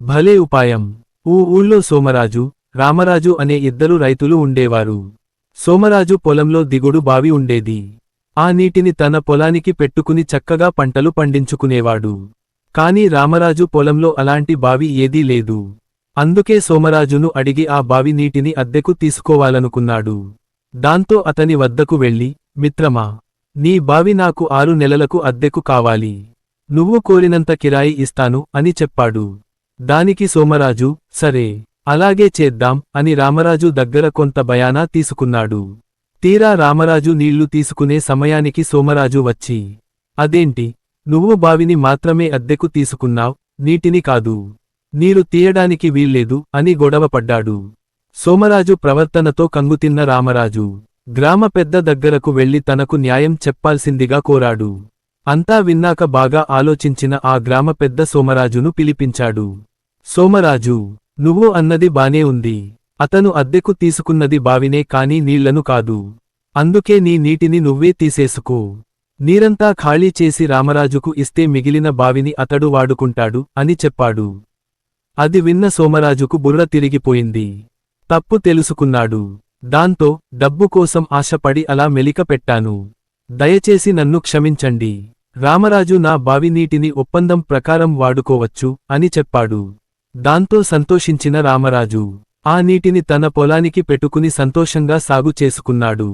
భలే ఉపాయం. ఊ ఊళ్ళో సోమరాజు రామరాజు అనే ఇద్దరు రైతులు ఉండేవారు. సోమరాజు పొలంలో దిగుడు బావి ఉండేది. ఆ నీటిని తన పొలానికి పెట్టుకుని చక్కగా పంటలు పండించుకునేవాడు. కాని రామరాజు పొలంలో అలాంటి బావి ఏదీ లేదు. అందుకే సోమరాజును అడిగి ఆ బావి నీటిని అద్దెకు తీసుకోవాలనుకున్నాడు. దాంతో అతని వద్దకు వెళ్ళి మిత్రమా నీ బావి నాకు ఆరు నెలలకు అద్దెకు కావాలి. నువ్వు కోరినంత కిరాయి ఇస్తాను అని చెప్పాడు. దానికి సోమరాజు సరే అలాగే చేద్దాం అని రామరాజు దగ్గర కొంత బయానా తీసుకున్నాడు. తీరా రామరాజు నీళ్ళు తీసుకునే సమయానికి సోమరాజు వచ్చి అదేంటి నువ్వు బావిని మాత్రమే అద్దెకు తీసుకున్నావ్ నీటిని కాదు. నీరు తీయడానికి వీల్లేదు అని గొడవపడ్డాడు సోమరాజు ప్రవర్తనతో కంగుతిన్న రామరాజు గ్రామ పెద్ద దగ్గరకు వెళ్ళి తనకు న్యాయం చెప్పాల్సిందిగా కోరాడు. అంతా విన్నాక బాగా ఆలోచించిన ఆ గ్రామ పెద్ద సోమరాజును పిలిపించాడు. సోమరాజు నువ్వు అన్నది బానే ఉంది. అతను అద్దెకు తీసుకున్నది బావినే కాని నీళ్ళను కాదు. అందుకే నీ నీటిని నువ్వే తీసేసుకో. నీరంతా ఖాళీ చేసి రామరాజుకు ఇస్తే మిగిలిన బావిని అతడు వాడుకుంటాడు అని చెప్పాడు. అది విన్న సోమరాజుకు బుర్ర తిరిగిపోయింది. తప్పు తెలుసుకున్నాడు. దాంతో డబ్బు కోసం ఆశపడి అలా మెలిక పెట్టాను. దయచేసి నన్ను క్షమించండి. రామరాజు నా బావి నీటిని ఒప్పందం ప్రకారం వాడుకోవచ్చు అని చెప్పాడు. దాంతో సంతోషించిన రామరాజు ఆ నీటిని తన పొలానికి పెట్టుకుని సంతోషంగా సాగు చేసుకున్నాడు.